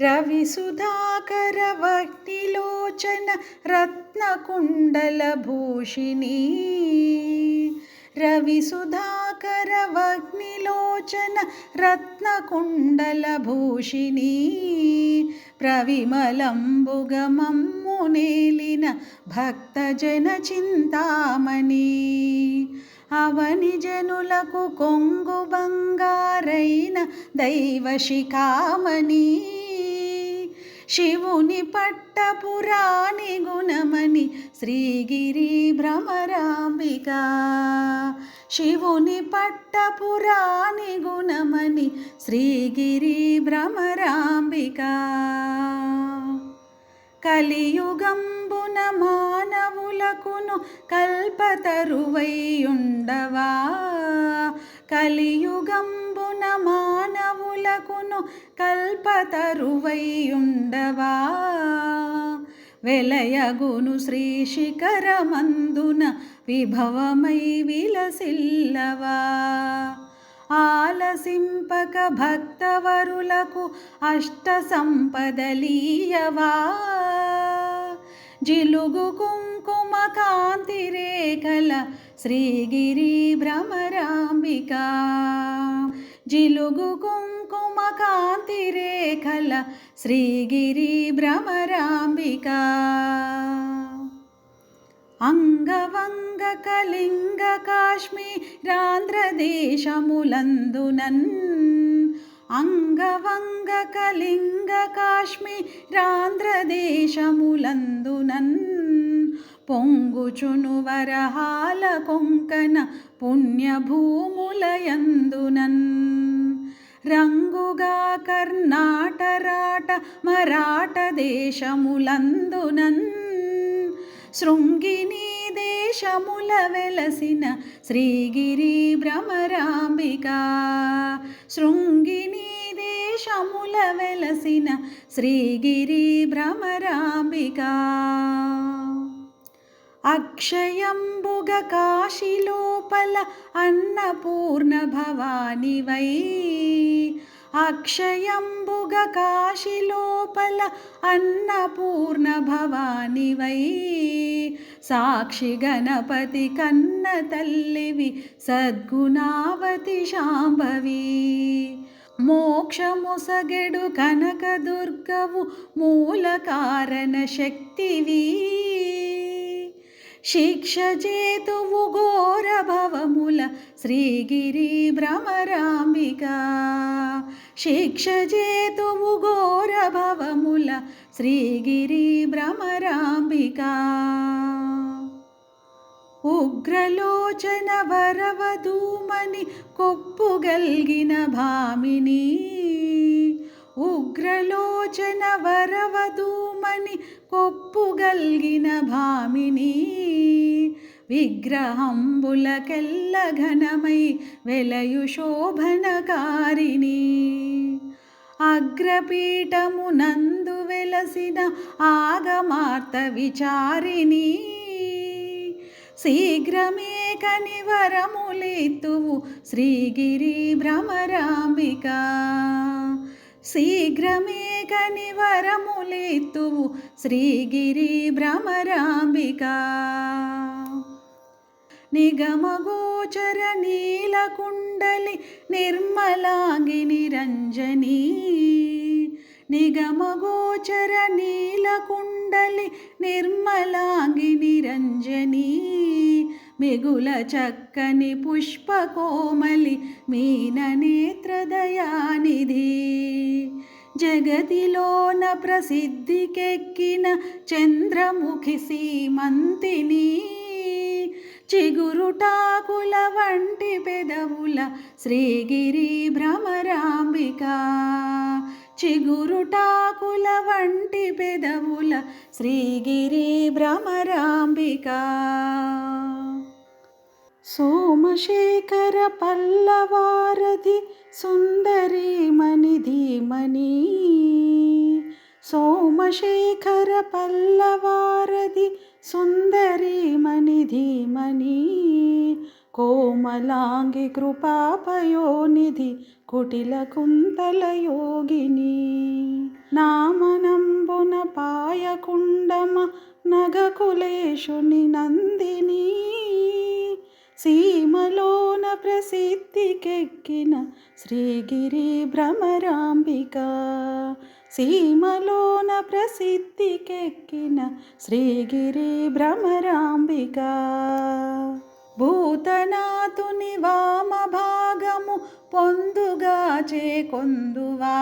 రవి సుధాకర వహ్నిలోచన రత్నకుండలభూషిణీ రవి సుధాకర వహ్నిలోచన రత్నకుండలభూషిణీ ప్రవిమలంబుగమమ్మునేలిన భక్తజన చింతామణి. అవని జనులకు కొంగు బంగారైన దైవ శిఖామణీ. శివుని పట్టపురాణి గుణమణి శ్రీగిరి భ్రమరాంబిక. శివుని పట్టపురాణి గుణమణి శ్రీగిరి భ్రమరాంబిక. కలియుగంబున మానవులకును కల్పతరువైయుండవా? కలియుగంబున మానవులకును కల్పతరువైయుండవా? వెలయగును శ్రీ శిఖరమందున విభవమై విలసిల్లవా? ఆలసింపక భక్తవరులకు అష్ట సంపదలీయవా జిలుగు కుంకుమ కాంతిరేఖల శ్రీగిరి భ్రమరాంబిక. జిలుగు కుంకుమ కాంతిరేఖల శ్రీగిరి భ్రమరాంబికా. అంగవంగ కలింగ కాశ్మీరాంధ్రదేశములందునన్. అంగవంగ కలింగ కాశ్మీరాంధ్రదేశములందునన్. పొంగుచును వరహాల కొంకన పుణ్యభూములయందునన్. రంగుగా కర్ణాటరాట మరాఠ దేశములందునన్. శృంగిని దేశముల వెలసిన శ్రీగిరి భ్రమరాంబిక. శృంగిని దేశముల వెలసిన శ్రీగిరి భ్రమరాంబిక. అక్షయంబుగ కాశిలోపల అన్నపూర్ణ భవానివై. అక్షయంబుగ కాశిలోపల అన్నపూర్ణ భవానివై సాక్షి గణపతి కన్న తల్లివి సద్గుణావతి శాంభవి. మోక్షముసగెడు కనక దుర్గవు మూల కారణ శక్తివి శిక్ష చేతువు ఘోర భవముల శిక్ష చేతువు ఘోర భవముల శ్రీగిరి భ్రమరాంబిక. ఉగ్రలోచన వరవధూమని కొప్పుగల్గిన భామిని. ఉగ్రలోచన వరవధూమని కొప్పుగల్గిన భామిని. విగ్రహంబులకెల్ల ఘనమై వెలయు శోభనకారిణీ. అగ్రపీఠమునందు వెలసిన ఆగమార్త విచారిణి. శీఘ్రమే కనివరములెత్తువు శ్రీగిరి భ్రమరాంబిక. శీఘ్రమే కనివరములెత్తువు శ్రీగిరి భ్రమరాంబిక. నిగమగోచర నీలకుండలి నిర్మలాంగి నిరంజనీ నిగమగోచర నీలకుండలి నిర్మలాంగి నిరంజనీ మిగుల చక్కని పుష్పకోమలి మీన నేత్రదయానిధి జగతిలోన ప్రసిద్ధికెక్కిన చంద్రముఖి సీమంతిని చిగురుటాకుల వంటి పెదవుల శ్రీగిరి భ్రమరాంబిక. చిగురుటాకుల వంటి పెదవుల శ్రీగిరి భ్రమరాంబిక సోమశేఖర పల్లవారధి సుందరీమణి ధీమణి సోమశేఖర పల్లవారధి సుందరీమణి ధీమణి కోమలాంగి కృపాపయోనిధి కుటిల కుంతల యోగిని. నామనంబున పాయకుండమ నగకులేశుని నందిని. సీమలోన ప్రసిద్ధికెక్కిన శ్రీగిరి భ్రమరాంబిక. సీమలోన ప్రసిద్ధికెక్కిన శ్రీగిరి భ్రమరాంబిక. భూతనాథుని వామ భాగము పొందుగా చేకొందువా?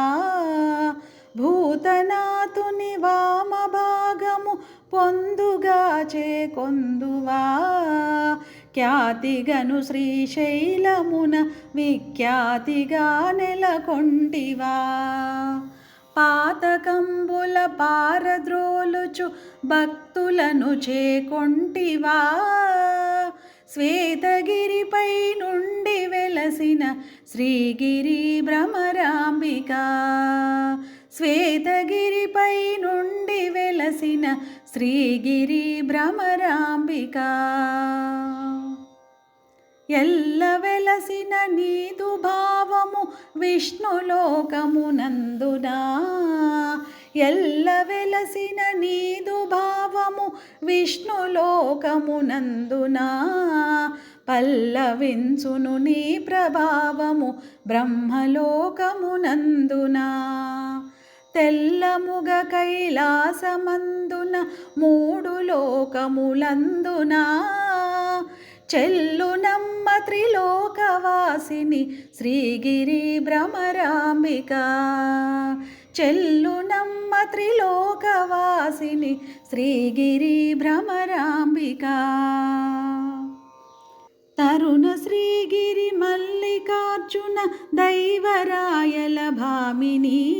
భూతనాథుని వామ భాగము పొందుగా చేకొందువా? ఖ్యాతిగను శ్రీశైలమున విఖ్యాతిగా నెలకొంటివా పాతకంబుల పారద్రోలుచు భక్తులను చేకొంటివా శ్వేతగిరిపై నుండి వెలసిన శ్రీగిరి భ్రమరాంబిక. శ్వేతగిరిపై నుండి వెలసిన శ్రీగిరి భ్రమరాంబిక. ఎల్ల వెలసిన నీదు భావము విష్ణులోకమునందునా ఎల్లవెలసిన నీదు భావము విష్ణులోకమునందునా? పల్లవించును నీ ప్రభావము బ్రహ్మలోకమునందునా? తెల్లముగ కైలాసమందున మూడు లోకములందునా? చెల్లునమ్మ త్రిలోకవాసిని శ్రీగిరి భ్రమరాంబిక. చెల్లునమ్మ త్రిలోకవాసిని శ్రీగిరి భ్రమరాంబిక. తరుణ శ్రీగిరి మల్లికార్జున దైవరాయల భామిని.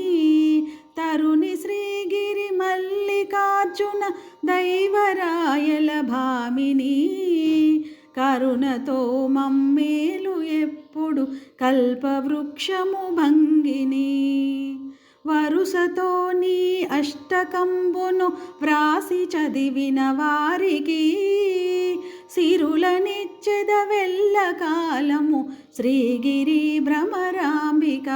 తరుణి శ్రీగిరి మల్లికార్జున దైవరాయల భామిని. కరుణతో మమ్మేలు ఎప్పుడు కల్పవృక్షము భంగిని. వరుసతో నీ అష్టకంబును వ్రాసి చదివిన వారికి సిరులనిచ్చెద వెళ్ళ కాలము శ్రీగిరి భ్రమరాంబిక.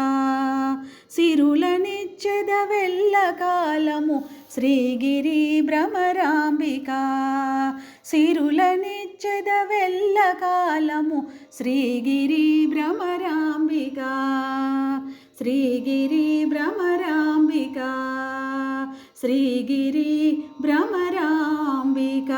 సిరులనిచ్చెద వెళ్ళ కాలము శ్రీగిరి భ్రమరాంబిక. సిరులనిచ్చెద వెళ్ళ కాలము శ్రీగిరి భ్రమరాంబిక. శ్రీగిరి భ్రమరాంబిక శ్రీగిరి భ్రమరాంబిక